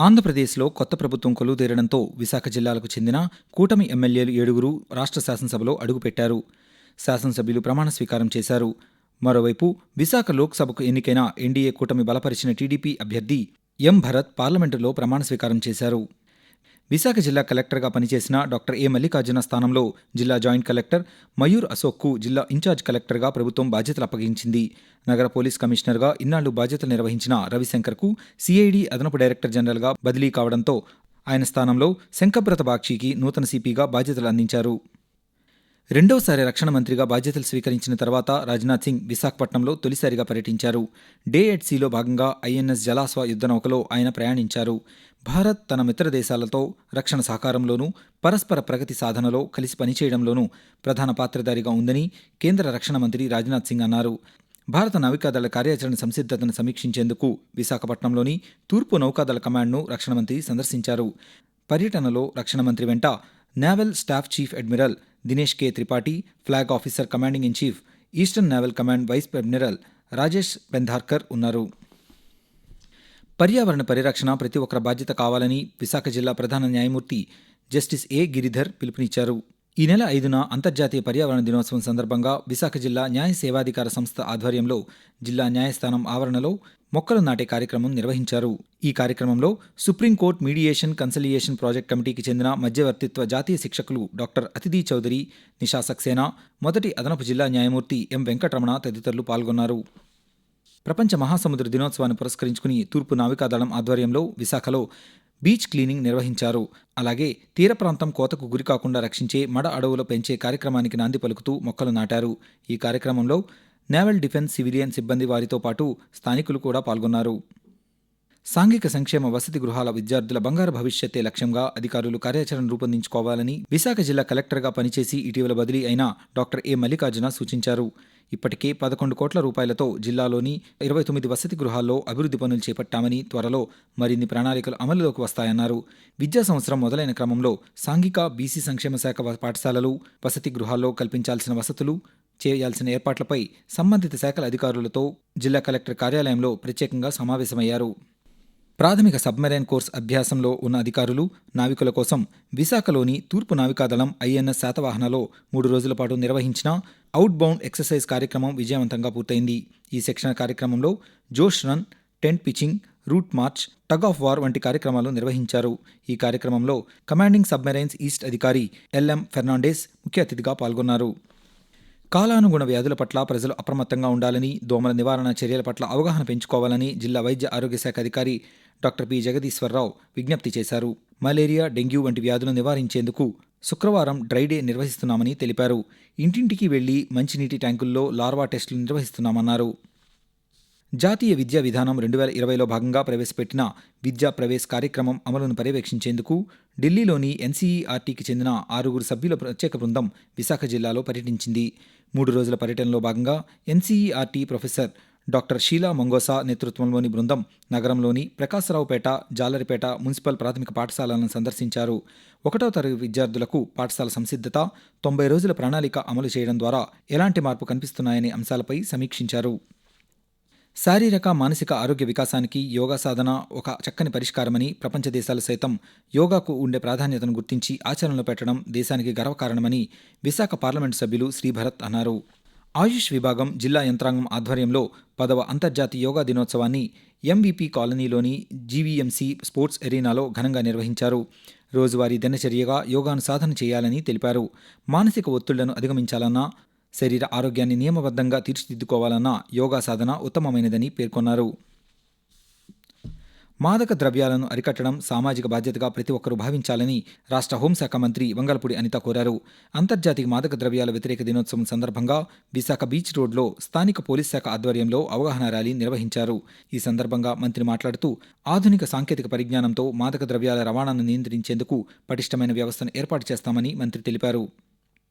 ఆంధ్రప్రదేశ్లో కొత్త ప్రభుత్వం కొలువుదేరడంతో విశాఖ జిల్లాలకు చెందిన కూటమి ఎమ్మెల్యేలు ఏడుగురు రాష్ట్ర శాసనసభలో అడుగుపెట్టారు. శాసనసభ్యులు ప్రమాణ స్వీకారం చేశారు. మరోవైపు విశాఖ లోక్సభకు ఎన్నికైన ఎన్డీఏ కూటమి బలపరిచిన టీడీపీ అభ్యర్థి ఎం. భరత్ పార్లమెంటులో ప్రమాణ స్వీకారం చేశారు. విశాఖ జిల్లా కలెక్టర్గా పనిచేసిన డాక్టర్ ఏ మల్లికార్జున స్థానంలో జిల్లా జాయింట్ కలెక్టర్ మయూర్ అశోక్కు జిల్లా ఇన్ఛార్జ్ కలెక్టర్గా ప్రభుత్వం బాధ్యతలు అప్పగించింది. నగర పోలీస్ కమిషనర్గా ఇన్నాళ్ళు బాధ్యతలు నిర్వహించిన రవిశంకర్కు సిఐడి అదనపు డైరెక్టర్ జనరల్గా బదిలీ కావడంతో ఆయన స్థానంలో శంకబ్రత బాక్షికి నూతన సిపిగా బాధ్యతలు అందించారు. రెండోసారి రక్షణ మంత్రిగా బాధ్యతలు స్వీకరించిన తర్వాత రాజ్నాథ్ సింగ్ విశాఖపట్నంలో తొలిసారిగా పర్యటించారు. డే ఎట్ సీలో భాగంగా ఐఎన్ఎస్ జలాస్వ యుద్ధ నౌకలో ఆయన ప్రయాణించారు. భారత్ తన మిత్ర దేశాలతో రక్షణ సహకారంలోనూ పరస్పర ప్రగతి సాధనలో కలిసి పనిచేయడంలోనూ ప్రధాన పాత్రధారిగా ఉందని కేంద్ర రక్షణ మంత్రి రాజ్నాథ్ సింగ్ అన్నారు. భారత నౌకాదళ కార్యాచరణ సంసిద్ధతను సమీక్షించేందుకు విశాఖపట్నంలోని తూర్పు నౌకాదళ కమాండ్ను రక్షణ మంత్రి సందర్శించారు. పర్యటనలో రక్షణ మంత్రి వెంట naval staff chief admiral Dinesh K Tripathi flag officer commanding in chief eastern naval command vice admiral Rajesh Pendharkar ఉన్నారు. పర్యావరణ పరిరక్షణ ప్రతి ఒక్కరి బాధ్యత కావాలని విశాఖ జిల్లా ప్రధాన న్యాయమూర్తి జస్టిస్ ఏ గిరిధర్ పిలుపునిచ్చారు. ఈ నెల ఐదున అంతర్జాతీయ పర్యావరణ దినోత్సవం సందర్భంగా విశాఖ జిల్లా న్యాయ సేవాధికార సంస్థ ఆధ్వర్యంలో జిల్లా న్యాయస్థానం ఆవరణలో మొక్కలు నాటే కార్యక్రమం నిర్వహించారు. ఈ కార్యక్రమంలో సుప్రీంకోర్టు మీడియేషన్ కన్సలియేషన్ ప్రాజెక్ట్ కమిటీకి చెందిన మధ్యవర్తిత్వ జాతీయ శిక్షకులు డాక్టర్ అతిథి చౌదరి నిషా సక్సేనా మొదటి అదనపు జిల్లా న్యాయమూర్తి ఎం వెంకటరమణ తదితరులు పాల్గొన్నారు. ప్రపంచ మహాసముద్ర దినోత్సవాన్ని పురస్కరించుకుని తూర్పు నావికాదళం ఆధ్వర్యంలో విశాఖలో బీచ్ క్లీనింగ్ నిర్వహించారు. అలాగే తీర ప్రాంతం కోతకు గురికాకుండా రక్షించే మడ అడవులు పెంచే కార్యక్రమానికి నాంది పలుకుతూ మొక్కలు నాటారు. ఈ కార్యక్రమంలో నేవల్ డిఫెన్స్ సివిలియన్ సిబ్బంది వారితో పాటు స్థానికులు కూడా పాల్గొన్నారు. సాంఘిక సంక్షేమ వసతి గృహాల విద్యార్థుల బంగారు భవిష్యత్తే లక్ష్యంగా అధికారులు కార్యాచరణ రూపొందించుకోవాలని విశాఖ జిల్లా కలెక్టర్గా పనిచేసి ఇటీవల బదిలీ అయిన డాక్టర్ ఏ మల్లికార్జున సూచించారు. ఇప్పటికే పదకొండు కోట్ల రూపాయలతో జిల్లాలోని ఇరవై తొమ్మిది వసతి గృహాల్లో అభివృద్ధి పనులు చేపట్టామని త్వరలో మరిన్ని ప్రణాళికలు అమలులోకి వస్తాయన్నారు. విద్యా సంవత్సరం మొదలైన క్రమంలో సాంఘిక బీసీ సంక్షేమ శాఖ పాఠశాలలు వసతి గృహాల్లో కల్పించాల్సిన వసతులు చేయాల్సిన ఏర్పాట్లపై సంబంధిత శాఖల అధికారులతో జిల్లా కలెక్టర్ కార్యాలయంలో ప్రత్యేకంగా సమావేశమయ్యారు. ప్రాథమిక సబ్మెరైన్ కోర్స్ అభ్యాసంలో ఉన్న అధికారులు నావికుల కోసం విశాఖలోని తూర్పు నావికాదళం ఐఎన్ఎస్ శాతవాహనలో మూడు రోజుల పాటు నిర్వహించిన అవుట్ బౌండ్ ఎక్సర్సైజ్ కార్యక్రమం విజయవంతంగా పూర్తయింది. ఈ శిక్షణ కార్యక్రమంలో జోష్ run tent pitching route march tug of war వంటి కార్యక్రమాలు నిర్వహించారు. ఈ కార్యక్రమంలో కమాండింగ్ సబ్మెరైన్స్ ఈస్ట్ అధికారి ఎల్ఎం ఫెర్నాండేస్ ముఖ్య అతిథిగా పాల్గొన్నారు. కాలానుగుణ వ్యాధుల పట్ల ప్రజలు అప్రమత్తంగా ఉండాలని దోమల నివారణ చర్యల పట్ల అవగాహన పెంచుకోవాలని జిల్లా వైద్య ఆరోగ్య శాఖ అధికారి డాక్టర్ పి. జగదీశ్వరరావు విజ్ఞప్తి చేశారు. మలేరియా డెంగ్యూ వంటి వ్యాధులను నివారించేందుకు శుక్రవారం డ్రై డే నిర్వహిస్తున్నామని తెలిపారు. ఇంటింటికి వెళ్ళి మంచినీటి ట్యాంకుల్లో లార్వా టెస్టులు నిర్వహిస్తున్నామన్నారు. జాతీయ విద్యా విధానం రెండు వేల ఇరవైలో భాగంగా ప్రవేశపెట్టిన విద్యా ప్రవేశ్ కార్యక్రమం అమలును పర్యవేక్షించేందుకు ఢిల్లీలోని ఎన్సీఈఆర్టీకి చెందిన ఆరుగురు సభ్యుల ప్రత్యేక బృందం విశాఖ జిల్లాలో పర్యటించింది. మూడు రోజుల పర్యటనలో భాగంగా NCERT professor doctor Sheela Mangosa నేతృత్వంలోని బృందం నగరంలోని ప్రకాశరావుపేట జాలరిపేట మున్సిపల్ ప్రాథమిక పాఠశాలను సందర్శించారు. ఒకటో తరగతి విద్యార్థులకు పాఠశాల సంసిద్ధత తొంభై రోజుల ప్రణాళిక అమలు చేయడం ద్వారా ఎలాంటి మార్పు కనిపిస్తున్నాయనే అంశాలపై సమీక్షించారు. శారీరక మానసిక ఆరోగ్య వికాసానికి యోగా సాధన ఒక చక్కని పరిష్కారమని ప్రపంచ దేశాలు సైతం యోగాకు ఉండే ప్రాధాన్యతను గుర్తించి ఆచరణలో పెట్టడం దేశానికి గర్వకారణమని విశాఖ పార్లమెంటు సభ్యులు శ్రీభరత్ అన్నారు. ఆయుష్ విభాగం జిల్లా యంత్రాంగం ఆధ్వర్యంలో పదవ అంతర్జాతీయ యోగా దినోత్సవాన్ని ఎంవీపీ కాలనీలోని జీవీఎంసీ స్పోర్ట్స్ ఎరీనాలో ఘనంగా నిర్వహించారు. రోజువారీ దినచర్యగా యోగాను సాధన చేయాలని తెలిపారు. మానసిక ఒత్తిళ్ళను అధిగమించాలన్నా శరీర ఆరోగ్యాన్ని నియమబద్ధంగా తీర్చిదిద్దుకోవాలన్నా యోగా సాధన ఉత్తమమైనదని పేర్కొన్నారు. మాదక ద్రవ్యాలను అరికట్టడం సామాజిక బాధ్యతగా ప్రతి ఒక్కరూ భావించాలని రాష్ట్ర హోంశాఖ మంత్రి వంగలపూడి అనిత కోరారు. అంతర్జాతీయ మాదక ద్రవ్యాల వ్యతిరేక దినోత్సవం సందర్భంగా విశాఖ బీచ్ రోడ్లో స్థానిక పోలీస్ శాఖ ఆధ్వర్యంలో అవగాహన ర్యాలీ నిర్వహించారు. ఈ సందర్భంగా మంత్రి మాట్లాడుతూ ఆధునిక సాంకేతిక పరిజ్ఞానంతో మాదక ద్రవ్యాల రవాణాను నియంత్రించేందుకు పటిష్టమైన వ్యవస్థను ఏర్పాటు చేస్తామని మంత్రి తెలిపారు.